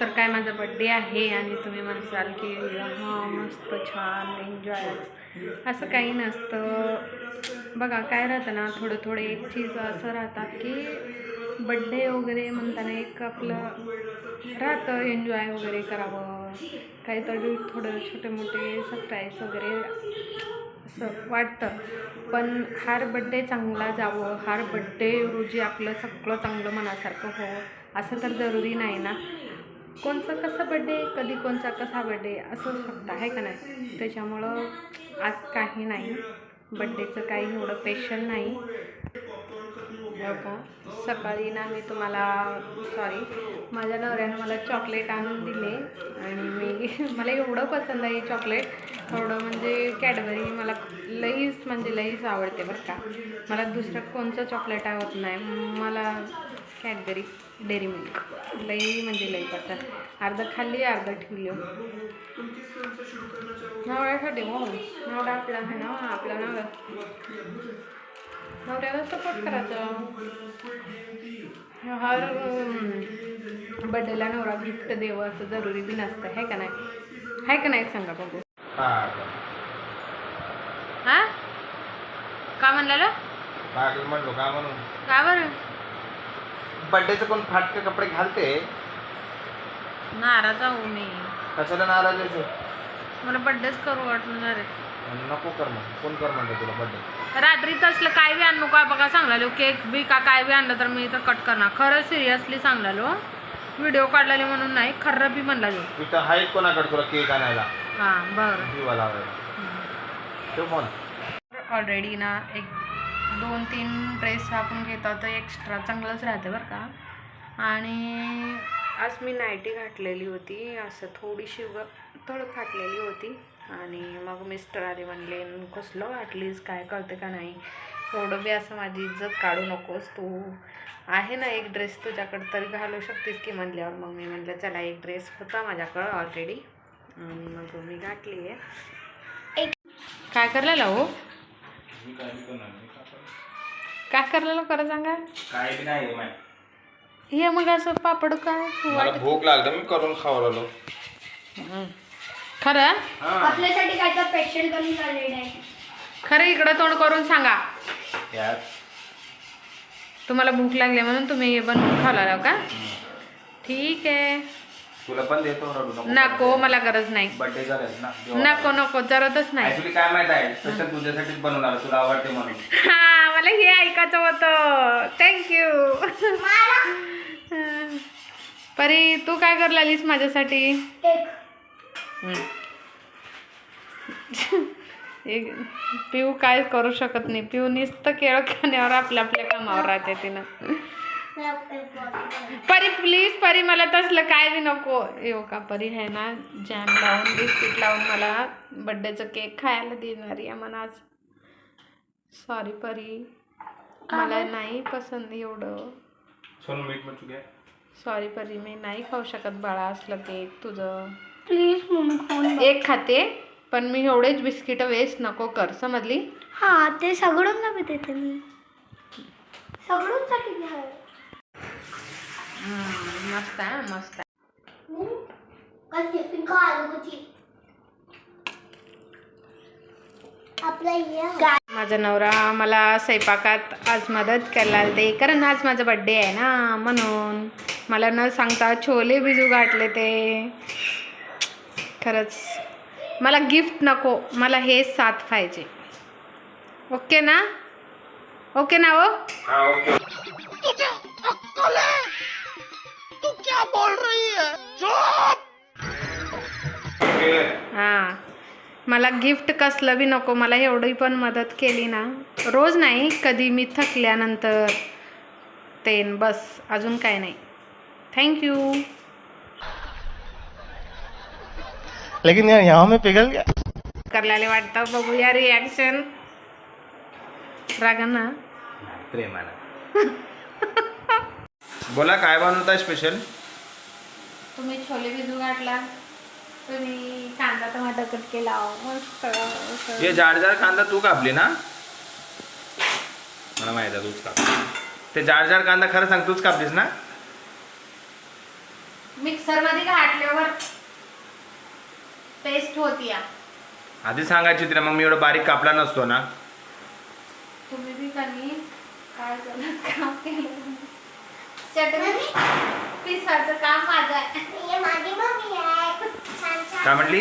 तर काय माझा बड्डे आहे आणि तुम्ही म्हणसाल की हां मस्त छान एन्जॉय असं काही नसतं. बघा काय राहतं ना थोडं थोडे एक चीज असं राहतात की बड्डे वगैरे म्हणताना एक आपलं राहतं एन्जॉय वगैरे करावं. काहीतरी थोडं छोटे मोठे सरप्राईज वगैरे असं वाटतं. पण हार बड्डे चांगला जावं हार बड्डे रोजी आपलं सगळं चांगलं मनासारखं हो असं तर जरुरी नाही ना. कोणचा कसा बड्डे कधी कोणचा कसा बड्डे असू शकतं आहे का नाही? त्याच्यामुळं आज काही नाही. बड्डेचं काही एवढं स्पेशल नाही. का सकाळी ना मी तुम्हाला सॉरी माझ्या नवऱ्यानं मला चॉकलेट आणून दिले आणि मी मला एवढं पसंत आहे चॉकलेट थोडं म्हणजे कॅडबरी मला लईच म्हणजे लईच आवडते बरं का. मला दुसरं कोणचं चॉकलेट आवडत नाही. मला कॅडबरी डेअरी मिल्क. लई म्हणजे लई पसंत अर्ध खाल्ली अर्ध ठेवली. नवऱ्यासाठी हो. नवरा आपला आहे ना आपला नवरा. नवऱ्याला सपोर्ट करायचं. हर बड्डेला नवरा गिफ्ट द्यावं असं जरुरी बी नसतं आहे का नाही? आहे का नाही सांगा बघू. हा का म्हणलो का म्हणून? का बरं? बड्डेचं कोण फाटके कपडे घालते? नाराज आहो मी. कशाला नाराज आहे मला बड्डेच करू वाटणार आहे नको कर मग. कोण कर म्हणतो तुला बड्डे रात्री तसलं काय बी आणू का? बघा सांगलालो केक बी का काय बी आणलं तर मी तर कट करणार. खरं सिरियसली सांगलालो व्हिडिओ काढलेले म्हणून नाही खरं बी म्हणला जो तिथं आहेत कोणाकडे तुला केक आणायला? हां बरं. दिवा लावायला ठेव फोन ऑलरेडी ना एक दोन तीन ड्रेस आपण घेतो तर एक्स्ट्रा चांगलंच राहते बरं का. आणि आज मी नायटी घातलेली होती असं थोडीशी व थोडं फाटलेली होती. आणि मग मिस्टर आले म्हणले कसलं घातलीस काय कळते का नाही? एवढं बी असं माझी इज्जत काढू नकोस तू. आहे ना एक ड्रेस तुझ्याकडं तरी घालू शकतेस की? म्हणल्यावर मग मी म्हटलं चला एक ड्रेस होता माझ्याकडं ऑलरेडी आणि मग मी घातली आहे काय करलेला हो? काय करलेलं खरं सांगा? काय बी नाही माय. हे मग असं पापड काय? मला भूक लागलं मी करून खावं लागलो. हं. खरं? आपल्यासाठी काय तर स्पेशल बनवून आलेलं आहे. खरं इकडं तोंड करून सांगा. यार तुम्हाला भूक लागली म्हणून तुम्ही हे बनवून खावला का? ठीक आहे. तुला पण देतो रडू नको नको मला गरज नाही. बड्डे झालाय ना नको नको जरतच नाही. ऍक्च्युली काय माहीत आहे? स्पेशल तुझ्यासाठीच बनवणार तुला आवडते म्हणून. हा. मला हे ऐकायचं होतं. थँक्यू परी तू काय करलालीस माझ्यासाठी. एक. पिऊ काय करू शकत नाही. पिऊ नुसतं केळ खाण्यावर आपल्या आपल्या कामावर राहते तिनं. परी प्लीज परी मला तसलं काय बी नको. येऊ का परी आहे ना? जॅम लावून बिस्किट लावून मला बड्डेचं केक खायला देणारी आहे. म्हणा आज सॉरी परी. मला नाही पसंत एवढं. सोनू मग चुके सॉरी परी. मी नाही खाऊ शकत बाळा असलं केक तुझं. प्लीज मम्मी एक खाते पण मी एवढेच बिस्किट वेस्ट नको कर. समजली? हा ते सगळून ना देते मी? घ्या मस्त आहे मस्त आहे. कसली पिंक आपला ये माझा नवरा मला स्वयंपाकात आज मदत करायला ते. कारण आज माझा बड्डे आहे ना म्हणून मला न सांगता छोले बिजू गाठले ते. खरंच मला गिफ्ट नको मला हे साथ पाहिजे. ओके ना? ओके ना हो? हा ओके ओके हां. मला गिफ्ट कसलं बी नको मला एवढी पण मदत केली ना. रोज नाही कधी मी थकल्यानंतर. तेन बस अजून काय नाही. थँक्यू लेकिन यार यहाँ में पिघल गया। करल्याले वाटतं बघूया रिॲक्शन रागा ना प्रेमानं. बोला काय बनवताय स्पेशल तुम्ही छोले बिजू गाठला तुम्ही कांदा टमाटर कट केला मस्त हे जाड जाड कांदा तू कापली ना? मला माहिती आहे तूच काप. ते जाड जाड कांदा खरं सांग तूच कापलीस ना? मिक्सरमध्ये घातल्यावर पेस्ट होती या. आधी सांगायची ना मग मी एवढं बारीक कापला नसतो ना. तुम्ही बी कनी काय झालं काम केलं चटणी पिसाचं काम माझं आहे. हे माझी मम्मी आहे. काय म्हणली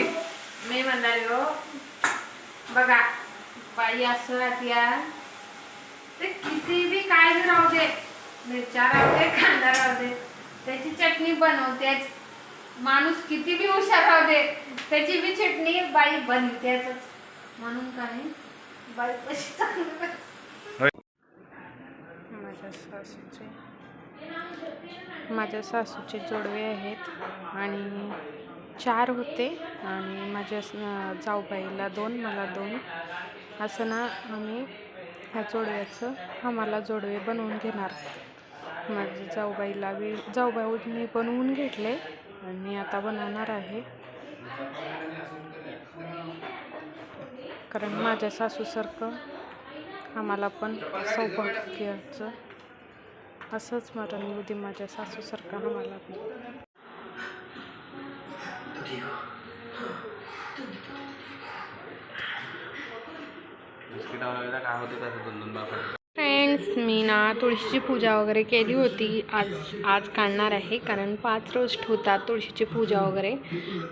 मी म्हणणार हो बघा बाई असं राहत्या ते किती बी काय बी राहू दे मिरच्या राहू दे कांदा राहू दे त्याची चटणी बनवतेच. माणूस किती बी हुशार राहू दे त्याची बी चटणी बाई बनवतेच. म्हणून काय बाई कशी चांगली. माझ्या सासूचे माझ्या सासूचे जोडवे आहेत आणि चार होते आणि माझ्या जाऊबाईला दोन मला दोन. असं ना आम्ही ह्या जोडव्याचं आम्हाला जोडवे बनवून घेणार. माझ्या जाऊबाईला बी जाऊबाईनी बनवून घेतले आणि मी आता बनवणार आहे. कारण माझ्या सासूसारखं आम्हाला पण सौभाग्याचं असंच मरण येऊ दे माझ्या सासूसारखं आम्हाला पण फ्रेंड्स मी ना तुळशीची पूजा वगैरे केली होती. आज आज काढणार आहे कारण पाच रोज ठेवतात तुळशीची पूजा वगैरे.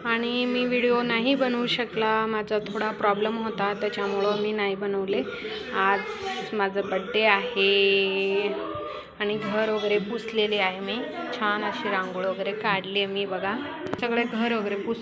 आणि मी व्हिडिओ नाही बनवू शकला. माझा थोडा प्रॉब्लेम होता त्याच्यामुळं मी नाही बनवले. आज माझं बड्डे आहे. आणि घर वगैरे पुसलेले आहे मी. छान अशी रांगोळ वगैरे काढली आहे मी बघा. सगळे घर वगैरे पुस